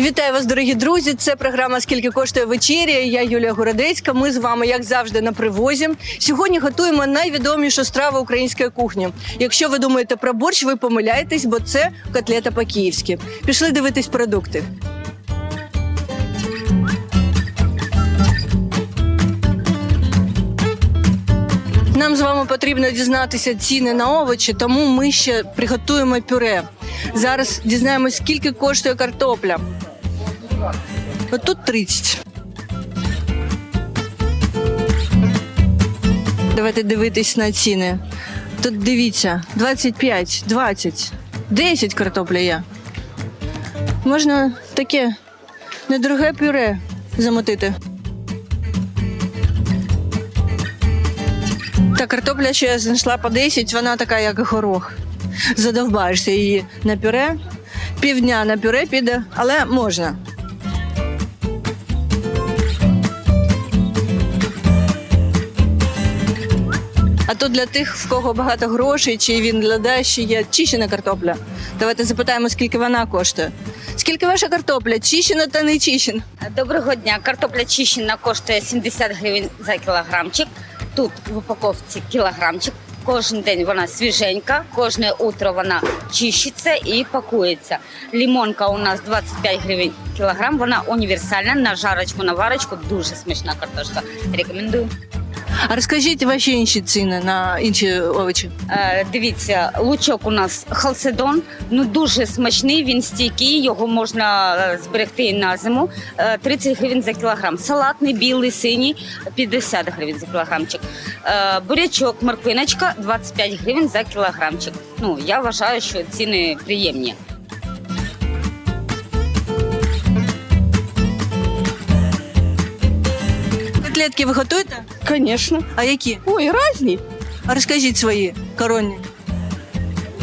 Вітаю вас, дорогі друзі. Це програма Скільки коштує вечеря. Я Юлія Городецька. Ми з вами, як завжди, на привозі. Сьогодні готуємо найвідомішу страву української кухні. Якщо ви думаєте про борщ, ви помиляєтесь, бо це котлета по-київськи. Пішли дивитись продукти. Нам з вами потрібно дізнатися ціни на овочі, тому ми ще приготуємо пюре. Зараз дізнаємось, скільки коштує картопля. Тут 30. Давайте дивитись на ціни. Тут дивіться, 25, 20, 10 картопля є. Можна таке недороге пюре замотити. Та картопля, що я знайшла по 10, вона така, як горох. Задовбаєшся її на пюре. Півдня на пюре піде, але можна. А то для тих, в кого багато грошей, чи він гляда, ще є чищена картопля. Давайте запитаємо, скільки вона коштує. Скільки ваша картопля? Чищена та не чищена? Доброго дня. Картопля чищена коштує 70 гривень за кілограмчик. Тут в упаковці кілограмчик. Кожен день вона свіженька, кожне утро вона чищиться і пакується. Лімонка у нас 25 гривень кілограм. Вона універсальна на жарочку, на варочку. Дуже смачна картошка. Рекомендую. А розкажіть ваші інші ціни на інші овочі. Е, дивіться, лучок у нас халцедон. Ну дуже смачний. Він стійкий. Його можна зберегти на зиму. Е, 30 гривень за кілограм. Салатний, білий, синій 50 гривень за кілограмчик. Е, бурячок, морквиночка 25 гривень за кілограмчик. Ну я вважаю, що ціни приємні. Котлетки ви готуєте? Конечно. А які? Ой, різні. А розкажіть свої коронні.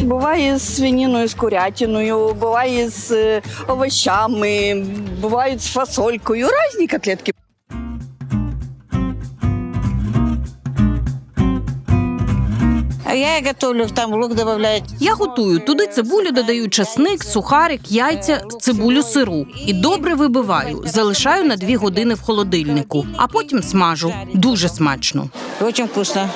Буває з свининою, з курятиною, буває з овочами, овощами, бувають з фасолькою. Різні котлетки. Я готовлю, там лук добавляют. Я готую туди цибулю, додаю часник, сухарик, яйця, цибулю сиру і добре вибиваю. Залишаю на дві години в холодильнику, а потім смажу. Дуже смачно. Очень вкусно.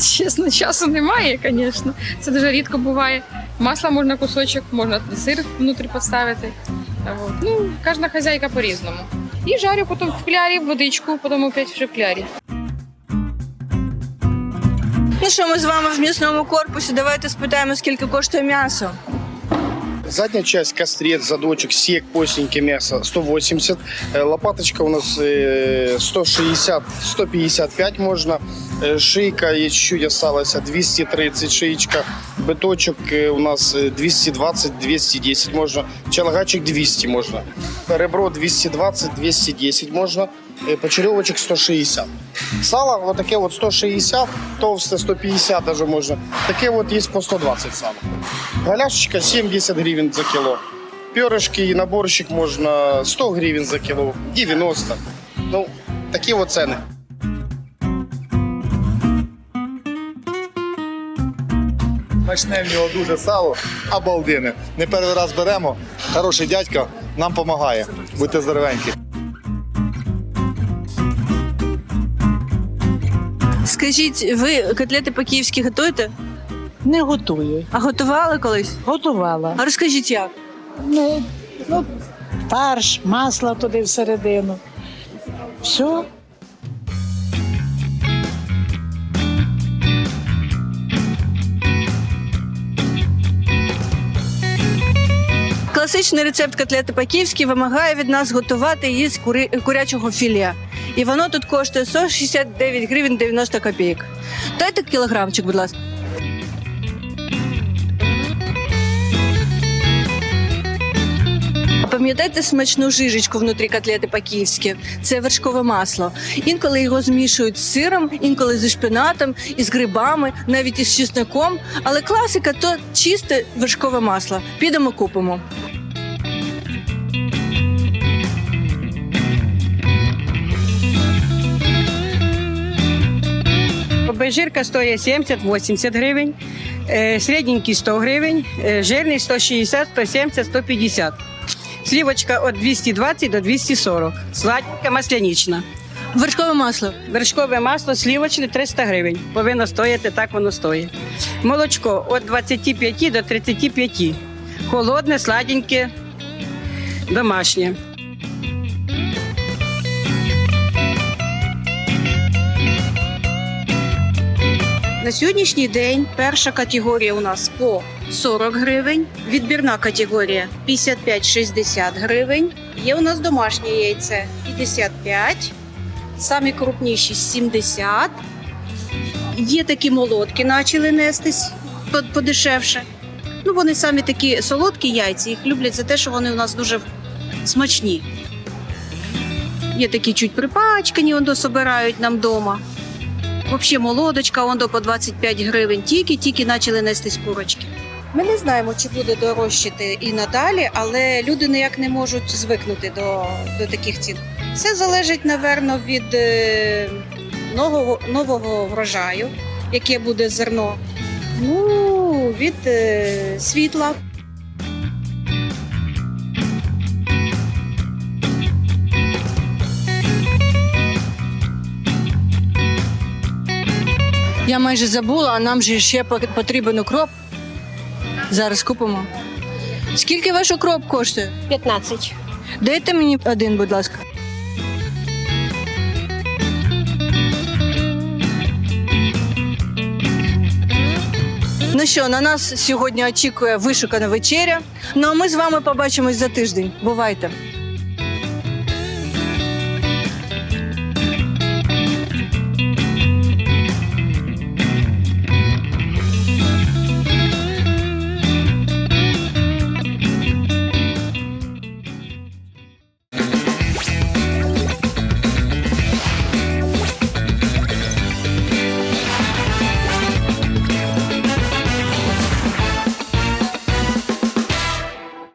Чесно, часу немає, звісно. Це дуже рідко буває. Масла можна кусочок, можна сир внутрі поставити. А от. Ну, кожна хазяйка по-різному. І жарю потім в клярі, водичку, потім опять вже в клярі. Ну що, ми з вами в м'ясному корпусі. Давайте спитаємо, скільки коштує м'ясо. Задняя часть, кострец, задочек, сек, постненькое мясо 180. Э, Лопаточка у нас э, 160, 155 можно. Э, Шейка есть чуть-чуть осталось, 230 шеечка. Быточек э, у нас э, 220, 210 можно. Челгачик 200 можно. Ребро 220, 210 можно. Э, Почеревочек 160. Сало вот такие вот 160, толстое 150 даже можно. Такие вот есть по 120 сало. Галяшечка 70 гривен за кило. Перышки и наборщик можно 100 гривен за кило, 90. Ну, такие вот цены. Смачне в нього дуже сало, обалдене. Не перший раз беремо. Хороший дядько нам допомагає. Будьте здоровенькі. Скажіть, ви котлети по-київськи готуєте? Не готую. А готували колись? Готувала. А розкажіть як? Ну, ну, фарш, масло туди всередину. Все. Класичний рецепт котлети по-київськи вимагає від нас готувати її з кури... курячого філе. І воно тут коштує 169 гривень 90 копійок. Дайте кілограмчик, будь ласка. А Пам'ятаєте смачну жижечку внутрі котлети по-київськи? Це вершкове масло. Інколи його змішують з сиром, інколи зі шпинатом, із грибами, навіть із чесником. Але класика то чисте вершкове масло. Підемо купимо. Обезжирка стоїть 70-80 гривень, е, середненький 100 гривень, е, жирний 160, 170, 150. Слівочка від 220 до 240. Сладенька маслянична. Вершкове масло. Вершкове масло слівочне 300 гривень. Повинно стояти, так воно стоїть. Молочко від 25 до 35. Холодне, сладеньке, домашнє. На сьогоднішній день перша категорія у нас по 40 гривень, відбірна категорія 55-60 гривень. Є у нас домашнє яйце 55, самі крупніші 70. Є такі молотки, почали нестись подешевше. Ну, вони самі такі солодкі яйця, їх люблять за те, що вони у нас дуже смачні. Є такі чуть припачкані, он собирають нам вдома. Взагалі молодочка, он до по 25 гривень. Тільки-тільки почали нестись курочки. Ми не знаємо, чи буде дорожчати і надалі, але люди ніяк не можуть звикнути до, до таких цін. Все залежить, напевно, від е, нового, нового врожаю, яке буде зерно. Ну, від е, світла. Я майже забула, а нам же ще по- потрібен укроп. Зараз купимо. Скільки ваш укроп коштує? 15. Дайте мені один, будь ласка. Ну що, на нас сьогодні очікує вишукана вечеря. Ну а ми з вами побачимось за тиждень. Бувайте!